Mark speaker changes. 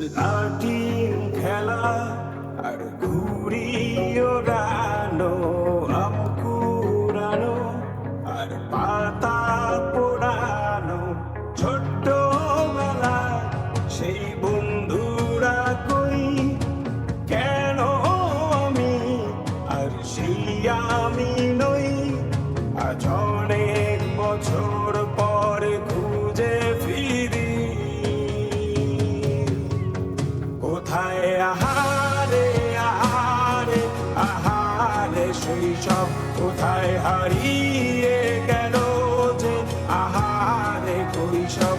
Speaker 1: লাঠিম খেলা আর ঘুরি ওড়ানো আম কুড়ানো আর পাতা পোড়ানো। ছোট্ট বেলা সেই বন্ধুরা কই? কেন আমি আর সেই আমি নই? আজ আহারে সেই সব কোথায় হারিয়ে গেল যে আহারে কই কোথায়